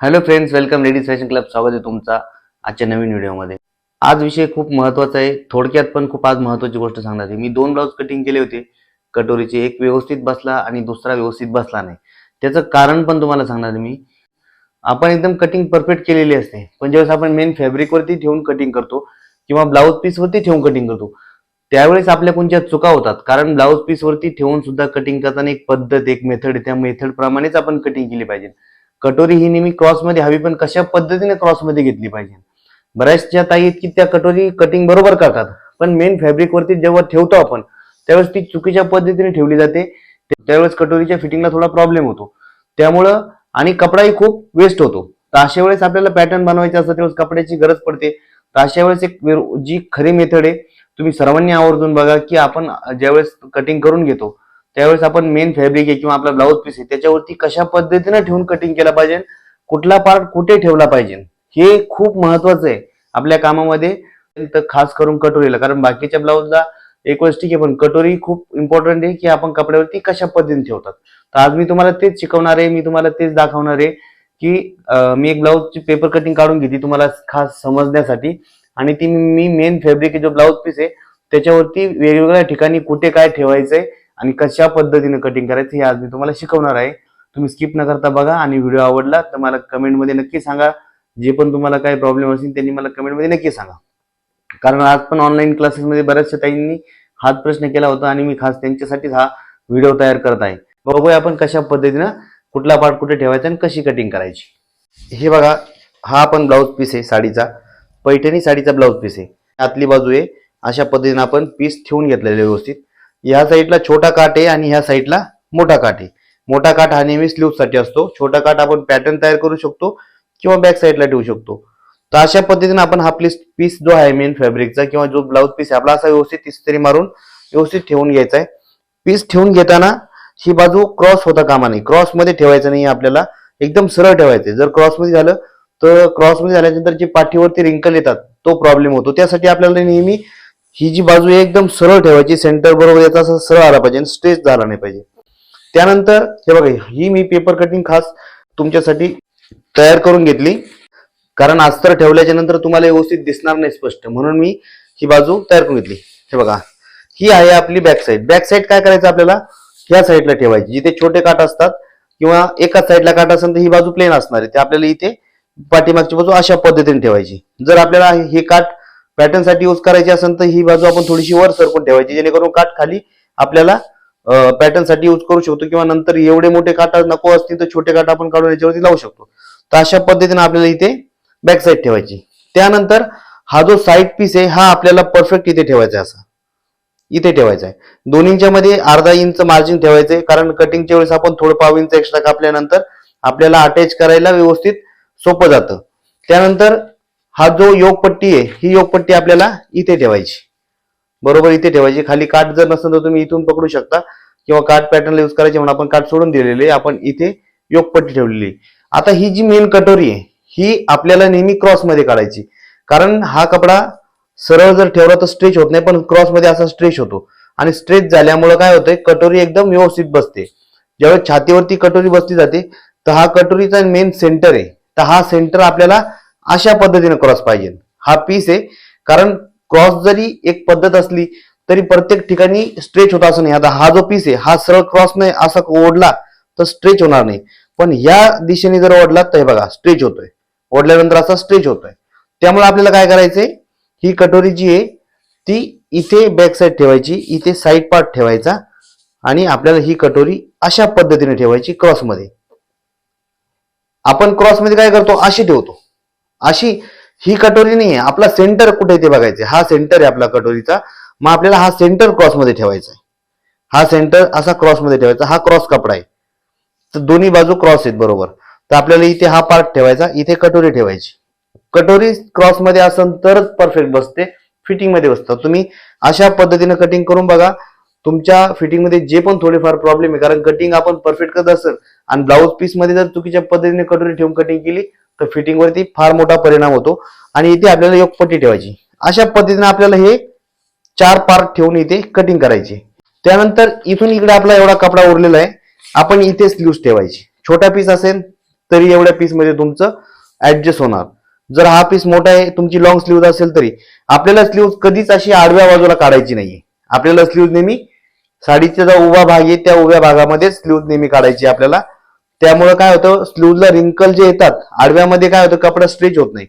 Hello friends welcome ladies fashion club स्वागत आहे तुमचा आजच्या नवीन व्हिडिओमध्ये आज विषय खूप महत्त्वाचा आहे. थोडक्यात पण खूप आज महत्वाची गोष्ट सांगणार आहे. मी दोन ब्लाऊज कटिंग केले होते. कटोरीचे एक व्यवस्थित बसला आणि दुसरा व्यवस्थित बसला नाही. त्याचं कारण पण तुम्हाला सांगणार आहे मी. आपण एकदम कटिंग परफेक्ट केलेली असते. पण ज्यावेळेस आपण मेन फॅब्रिकवरती ठेवून कटिंग करतो किंवा ब्लाऊज पीसवरती ठेवून कटिंग करतो त्यावेळेस आपल्या कोणत्या चुका होतात? कारण ब्लाऊज पीसवरती ठेवून सुद्धा कटिंग करताना एक पद्धत एक मेथड त्या मेथड प्रमाणेच आपण कटिंग केली पाहिजे. कटोरी ही नेहमी क्रॉसमध्ये हवी पण कशा पद्धतीने क्रॉसमध्ये घेतली पाहिजे? बऱ्याचशा ताई आहेत की त्या कटोरी कटिंग बरोबर करतात पण मेन फॅब्रिकवरती जेव्हा ठेवतो आपण त्यावेळेस ती चुकीच्या पद्धतीने ठेवली जाते. त्यावेळेस कटोरीच्या फिटिंगला थोडा प्रॉब्लेम होतो. त्यामुळं आणि कपडाही खूप वेस्ट होतो. तर अशा वेळेस आपल्याला पॅटर्न बनवायचा असतं त्यावेळेस कपड्याची गरज पडते. तर अशा वेळेस एक जी खरी मेथड आहे तुम्ही सर्वांनी आवर्जून बघा की आपण ज्यावेळेस कटिंग करून घेतो त्यावेळेस आपण मेन फॅब्रिक आहे किंवा आपला ब्लाऊज पीस आहे त्याच्यावरती कशा पद्धतीनं ठेवून कटिंग केला पाहिजे? कुठला पार्ट कुठे ठेवला पाहिजे? हे खूप महत्वाचं आहे आपल्या कामामध्ये. तर खास करून कटोरीला. कारण बाकीच्या ब्लाऊजला एक वेळेस ठीक आहे पण कटोरी खूप इम्पॉर्टंट आहे की आपण कपड्यावरती कशा पद्धतीने ठेवतात. तर आज मी तुम्हाला तेच शिकवणार आहे मी तुम्हाला तेच दाखवणार आहे की मी एक ब्लाऊजची पेपर कटिंग काढून घेतली तुम्हाला खास समजण्यासाठी. आणि ती मी मेन फॅब्रिक जो ब्लाऊज पीस आहे त्याच्यावरती वेगवेगळ्या ठिकाणी कुठे काय ठेवायचंय आणि कशा पद्धतीने कटिंग करायचं हे आज मी तुम्हाला शिकवणार आहे. तुम्ही स्किप न करता बघा आणि व्हिडिओ आवडला तर मला कमेंटमध्ये नक्की सांगा. जे पण तुम्हाला काही प्रॉब्लेम असेल त्यांनी मला कमेंटमध्ये नक्की सांगा. कारण आज पण ऑनलाईन क्लासेसमध्ये बऱ्याचशा ताईंनी हाच प्रश्न केला होता आणि मी खास त्यांच्यासाठीच हा व्हिडिओ तयार करत आहे. बघूया आपण कशा पद्धतीनं कुठला पार्ट कुठे ठेवायचा आणि कशी कटिंग करायची. हे बघा हा आपण ब्लाऊज पीस आहे साडीचा. पैठणी साडीचा ब्लाऊज पीस आहे. आतली बाजू आहे. अशा पद्धतीनं आपण पीस ठेवून घेतलेले व्यवस्थित. ह्या साईडला छोटा काठ आहे आणि ह्या साईडला मोठा काठ आहे. मोठा काठ हा नेहमी स्लीवसाठी असतो. छोटा काठ आपण पॅटर्न तयार करू शकतो किंवा बॅक साईडला ठेवू शकतो. तर अशा पद्धतीने आपण हा पीस पीस जो आहे मेन फॅब्रिकचा किंवा जो ब्लाऊज पीस आहे आपला असा व्यवस्थित इस्त्री मारून व्यवस्थित ठेवून घ्यायचा आहे. पीस ठेवून घेताना ही बाजू क्रॉस होता कामा नाही क्रॉसमध्ये ठेवायचं नाही आपल्याला एकदम सरळ ठेवायचं जर क्रॉसमध्ये झालं तर क्रॉसमध्ये झाल्यानंतर जे पाठीवरती रिंकल येतात तो प्रॉब्लेम होतो. त्यासाठी आपल्याला नेहमी ही जी बाजू एकदम सरळ ठेवायची सेंटर बरोबर याचा असं सरळ आला पाहिजे स्ट्रेच झाला नाही पाहिजे. त्यानंतर हे बघा ही मी पेपर कटिंग खास तुमच्यासाठी तयार करून घेतली. कारण अस्तर ठेवल्याच्या नंतर तुम्हाला व्यवस्थित दिसणार नाही स्पष्ट. म्हणून मी ही बाजू तयार करून घेतली. हे बघा ही आहे आपली बॅक साईड बॅक साईड काय करायचं आपल्याला? ह्या साईडला ठेवायची. जिथे छोटे काठ असतात किंवा एकाच साईडला काठ असेल तर ही बाजू प्लेन असणार आहे. ते आपल्याला इथे पाठीमागची बाजू अशा पद्धतीने ठेवायची. जर आपल्याला हे काठ पॅटर्नसाठी यूज करायची असेल तर ही बाजू आपण थोडीशी वर सरकून ठेवायची जेणेकरून काठ खाली आपल्याला पॅटर्नसाठी यूज करू शकतो किंवा नंतर एवढे मोठे काठ नको असतील तर छोटे काठ आपण काढून याच्यावरती लावू शकतो. तर अशा पद्धतीने आपल्याला इथे बॅक साईड ठेवायची. त्यानंतर हा जो साईड पीस आहे हा आपल्याला परफेक्ट इथे ठेवायचा आहे असा. इथे ठेवायचा आहे. दोन्हींच्या मध्ये अर्धा इंच मार्जिन ठेवायचं आहे कारण कटिंगच्या वेळेस आपण थोडं पाव इंच एक्स्ट्रा कापल्यानंतर आपल्याला अटॅच करायला व्यवस्थित सोपं जातं. त्यानंतर हा जो योगपट्टी आहे ही योगपट्टी आपल्याला इथे ठेवायची. बरोबर इथे ठेवायची. खाली काठ जर नसेल तर तुम्ही इथून पकडू शकता. किंवा काठ पॅटर्नला यूज करायचे म्हणून आपण काठ सोडून दिलेले आपण इथे योगपट्टी ठेवलेली आता ही जी मेन कटोरी आहे ही आपल्याला नेहमी क्रॉसमध्ये काढायची. कारण हा कपडा सरळ जर ठेवला तर स्ट्रेच होत नाही पण क्रॉसमध्ये असा स्ट्रेच होतो. आणि स्ट्रेच झाल्यामुळे काय होतंय कटोरी एकदम व्यवस्थित बसते. ज्यावेळेस छातीवरती कटोरी बसली जाते तर हा कटोरीचा मेन सेंटर आहे. तर हा सेंटर आपल्याला अशा पद्धतीने क्रॉस पाहिजे हा पीस आहे. कारण क्रॉस जरी एक पद्धत असली तरी प्रत्येक ठिकाणी स्ट्रेच होत असं नाही. आता हा जो पीस आहे हा सरळ क्रॉस नाही असा ओढला तर स्ट्रेच होणार नाही. पण या दिशेने जर ओढला तर हे बघा स्ट्रेच होतोय. ओढल्यानंतर असा स्ट्रेच होतोय. त्यामुळे आपल्याला काय करायचंय? ही कटोरी जी आहे ती इथे बॅक साईड ठेवायची इथे साईड पार्ट ठेवायचा आणि आपल्याला ही कटोरी अशा पद्धतीने ठेवायची क्रॉसमध्ये. आपण क्रॉसमध्ये काय करतो? अशी ठेवतो. अशी ही कटोरी नाही आहे आपला सेंटर कुठे ते बघायचं हा सेंटर आहे आपला कटोरीचा. मग आपल्याला हा सेंटर क्रॉसमध्ये ठेवायचा आहे हा सेंटर असा क्रॉसमध्ये ठेवायचा. हा क्रॉस कपडा आहे. तर दोन्ही बाजू क्रॉस आहेत बरोबर. तर आपल्याला इथे हा पार्ट ठेवायचा. इथे कटोरी ठेवायची. कटोरी क्रॉसमध्ये असेल तरच परफेक्ट बसते. फिटिंगमध्ये बसतं. तुम्ही अशा पद्धतीने कटिंग करून बघा. तुमच्या फिटिंगमध्ये जे पण थोडेफार प्रॉब्लेम आहे कारण कटिंग आपण परफेक्ट करत असेल आणि ब्लाऊज पीसमध्ये जर चुकीच्या पद्धतीने कटोरी ठेवून कटिंग केली तर फिटिंगवरती फार मोठा परिणाम होतो. आणि इथे आपल्याला एक पट्टी ठेवायची. अशा पद्धतीने आपल्याला हे चार पार्ट ठेवून इथे कटिंग करायची. त्यानंतर इथून इकडे आपला एवढा कपडा उरलेला आहे. आपण इथे स्लीव्स ठेवायची. छोटा पीस असेल तरी एवढ्या पीसमध्ये तुमचं ऍडजस्ट होणार. जर हा पीस मोठा आहे तुमची लॉंग स्लीव्ह असेल तरी. आपल्याला स्लीव्ह कधीच अशी आडव्या बाजूला काढायची नाहीये. आपल्याला स्लीव्ह नेहमी साडीचा जो उभा भाग आहे त्या उभ्या भागामध्ये स्लीव्ह नेहमी काढायची आपल्याला. त्यामुळे काय होतं स्लीव्हला रिंकल जे येतात आडव्यामध्ये काय होतं कपडा स्ट्रेच होत नाही.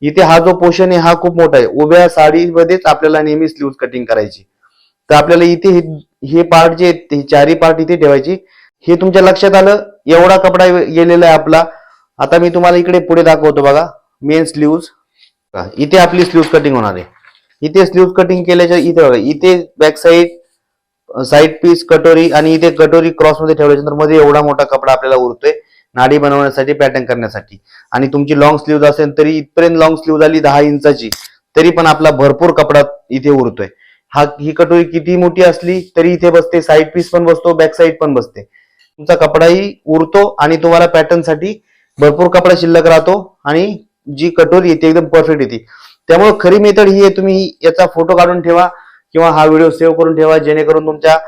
इथे हा जो पोर्शन आहे हा खूप मोठा आहे. उभ्या साडीमध्येच आपल्याला नेहमी स्लीव्ह कटिंग करायची. तर आपल्याला इथे हे- पार्ट जे आहेत, चारी पार्ट इथे ठेवायची. हे तुमच्या लक्षात आलं? एवढा कपडा गेलेला आहे आपला. आता मी तुम्हाला इकडे पुढे दाखवतो बघा. मेन स्लीव्ह इथे आपली स्लीव्ह कटिंग होणार आहे. इथे स्लीव्ह कटिंग केल्याच्या इथे बघा इथे बॅक साईड साईड पीस कटोरी आणि इथे कटोरी क्रॉसमध्ये ठेवल्याच्या नंतर मध्ये एवढा मोठा कपडा आपल्याला उरतोय नाडी बनवण्यासाठी पॅटर्न करण्यासाठी. आणि तुमची लॉंग स्लीव्ह असेल तरी इथपर्यंत लॉंग स्लीव्ह झाली दहा इंचाची तरी पण आपला भरपूर कपडा इथे उरतोय. हा ही कटोरी किती मोठी असली तरी इथे बसते साईड पीस पण बसतो बॅक साईड पण बसते. तुमचा कपडाही उरतो आणि तुम्हाला पॅटर्नसाठी भरपूर कपडा शिल्लक राहतो आणि जी कटोरी येते एकदम परफेक्ट येते. त्यामुळे खरी मेथड ही आहे तुम्ही याचा फोटो काढून ठेवा किंवा हा व्हिडिओ सेव्ह करून ठेवा जेणेकरून तुमच्या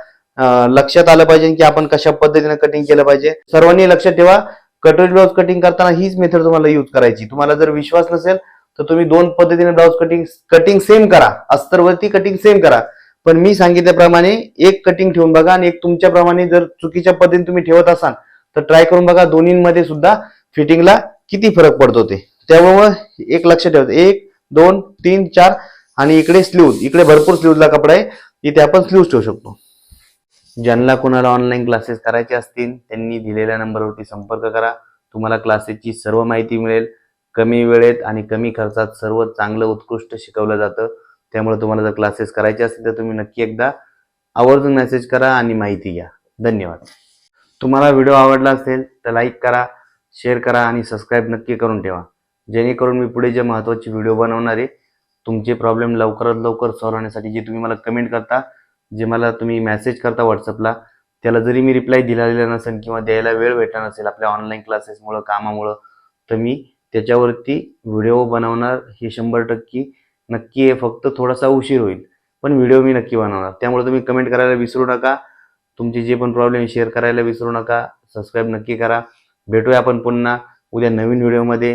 लक्षात आलं पाहिजे की आपण कशा पद्धतीने कटिंग केलं पाहिजे. सर्वांनी लक्षात ठेवा. कटोरी ब्लाउज कटिंग करताना हीच मेथड तुम्हाला यूज करायची. तुम्हाला जर विश्वास नसेल तर तुम्ही दोन पद्धतीने ब्लाउज कटिंग कटिंग सेम करा. अस्तरवरती कटिंग सेम करा. पण मी सांगितल्याप्रमाणे एक कटिंग ठेवून बघा आणि एक तुमच्याप्रमाणे जर चुकीच्या पद्धतीने तुम्ही ठेवत असाल तर ट्राय करून बघा. दोन्हीमध्ये सुद्धा फिटिंगला किती फरक पडतो ते. त्यामुळे एक लक्षात ठेवा. एक दोन तीन चार आणि इकडे स्लीव्ह इकडे भरपूर स्लीव्हला कपडा आहे इथे आपण स्लीव्ह ठेवू शकतो. ज्यांना कोणाला ऑनलाईन क्लासेस करायचे असतील त्यांनी दिलेल्या नंबरवरती संपर्क करा. तुम्हाला क्लासेसची सर्व माहिती मिळेल. कमी वेळेत आणि कमी खर्चात सर्व चांगलं उत्कृष्ट शिकवलं जातं. त्यामुळे तुम्हाला जर क्लासेस करायचे असतील तर तुम्ही नक्की एकदा आवर्जून मेसेज करा आणि माहिती घ्या. धन्यवाद. तुम्हाला व्हिडिओ आवडला असेल तर लाईक करा शेअर करा आणि सबस्क्राईब नक्की करून ठेवा. जेणेकरून मी पुढे जे महत्त्वाचे व्हिडिओ बनवणार आहे तुमचे प्रॉब्लेम लवकरात लवकर सॉल्व होण्यासाठी जे तुम्ही मला कमेंट करता जे मला तुम्ही मेसेज करता व्हॉट्सअपला त्याला जरी मी रिप्लाय दिलेला नसेल किंवा द्यायला वेळ भेटला नसेल आपल्या ऑनलाईन क्लासेसमुळं कामामुळं तर मी त्याच्यावरती व्हिडिओ बनवणार हे शंभर टक्के नक्की आहे. फक्त थोडासा उशीर होईल पण व्हिडिओ मी नक्की बनवणार. त्यामुळे तुम्ही कमेंट करायला विसरू नका. तुमचे जे पण प्रॉब्लेम शेअर करायला विसरू नका. सबस्क्राईब नक्की करा. भेटूया आपण पुन्हा उद्या नवीन व्हिडिओमध्ये